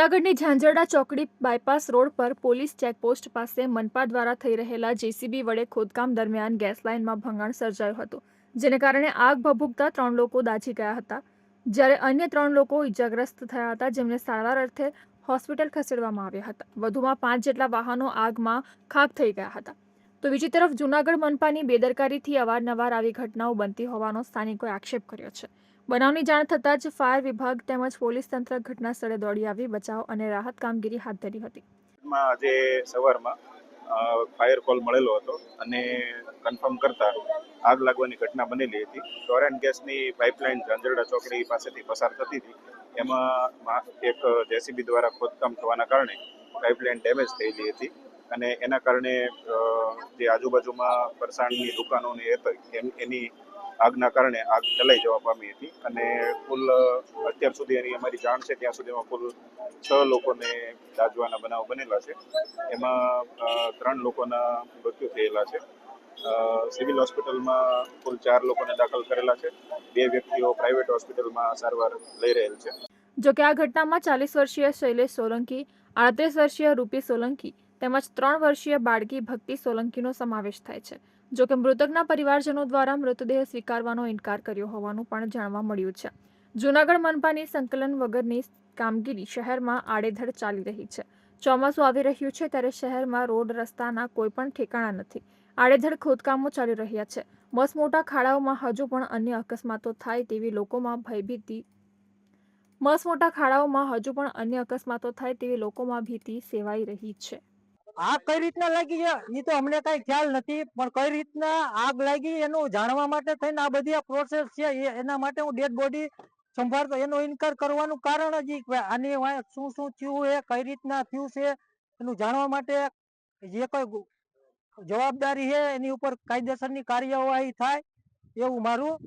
જૂનાગઢની ઝાંઝરડા ચોકડી bypass road પર પોલીસ ચેકપોસ્ટ પાસે મનપા દ્વારા થઈ રહેલા જેસીબી વડે ખોદકામ દરમિયાન ગેસ લાઇનમાં ભંગાણ સર્જાયું હતું, જેને કારણે આગ ભભૂકતા ત્રણ લોકો દાઝી ગયા હતા. જ્યારે અન્ય ત્રણ લોકો ઇજાગ્રસ્ત થયા હતા, જેમને સારવાર અર્થે હોસ્પિટલ ખસેડવામાં આવ્યા હતા. વધુમાં પાંચ જેટલા વાહનો આગમાં ખાક થઈ ગયા હતા. તો બીજી તરફ જૂનાગઢ મનપાની બેદરકારીથી અવારનવાર આવી ઘટનાઓ બનતી હોવાનો સ્થાનિકોએ આક્ષેપ કર્યો છે. બનાવની જાણ થતાં જ ફાયર વિભાગ તેમજ પોલીસ તંત્ર ઘટના સ્થળે દોડી આવી, બચાવ અને રાહત કામગીરી હાથ ધરી હતી. આજે સવારમાં ફાયર કોલ મળેલો હતો અને કન્ફર્મ કરતા આગ લાગવાની ઘટના બનેલી હતી. ટોરેન ગેસની પાઇપલાઇન ઝાંઝરડા ચોકડી પાસેથી પસાર થતી હતી. એમાં એક જેસીબી દ્વારા ખોદકામ થવાના કારણે પાઇપલાઇન ડેમેજ થયેલી હતી અને એના કારણે જે આજુબાજુમાં ફરસાણની દુકાનો ને એ હતી, એમ- એની આગના કારણે આગ ચલાઈ જવા પામી હતી અને કુલ અત્યાર સુધી એની અમારી જાણ છે ત્યાં સુધીમાં કુલ છ લોકોને દાજવાના બનાવ બનેલા છે. એમાં ત્રણ લોકોના મૃત્યુ થયેલા છે. સિવિલ હોસ્પિટલમાં કુલ ચાર લોકોને દાખલ કરેલા છે. બે વ્યક્તિઓ પ્રાઇવેટ હોસ્પિટલમાં સારવાર લઈ રહેલ છે. જો કે આ ઘટનામાં ચાલીસ વર્ષીય શૈલેષ સોલંકી, આડત્રીસ વર્ષીય રૂપી સોલંકી તેમજ ત્રણ વર્ષીય બાળકી ભક્તિ સોલંકીનો સમાવેશ થાય છે. જો કે મૃતકના પરિવારજનો દ્વારા મૃતદેહ સ્વીકારવાનો ઇનકાર કર્યો હોવાનું પણ જાણવા મળ્યું છે. જૂનાગઢ મનપાની સંકલન વગરની કામગીરી શહેરમાં આડેધડ ચાલી રહી છે. ચોમાસું આવી રહ્યું છે ત્યારે શહેરમાં રોડ રસ્તાના કોઈ પણ ઠેકાણા નથી. આડેધડ ખોદકામો ચાલી રહ્યા છે. મસમોટા ખાડાઓમાં હજુ પણ અન્ય અકસ્માતો થાય તેવી લોકોમાં ભયભીતિ મસમોટા ખાડાઓમાં હજુ પણ અન્ય અકસ્માતો થાય તેવી લોકોમાં ભીતિ સેવાઈ રહી છે. આગ કઈ રીતના લાગી છે એ તો અમને કઈ ખ્યાલ નથી, પણ કઈ રીતના આગ લાગી એનું જાણવા માટે થઈને આ બધી આ પ્રોસેસ છે, એ- એના માટે હું ડેડ બોડી સંભાળતો એનો ઇનકાર કરવાનું કારણ જ આની શું શું થયું છે, કઈ રીતના થયું છે, એનું જાણવા માટે જે કોઈ જવાબદારી છે, એની ઉપર કાયદેસરની કાર્યવાહી થાય એવું મારું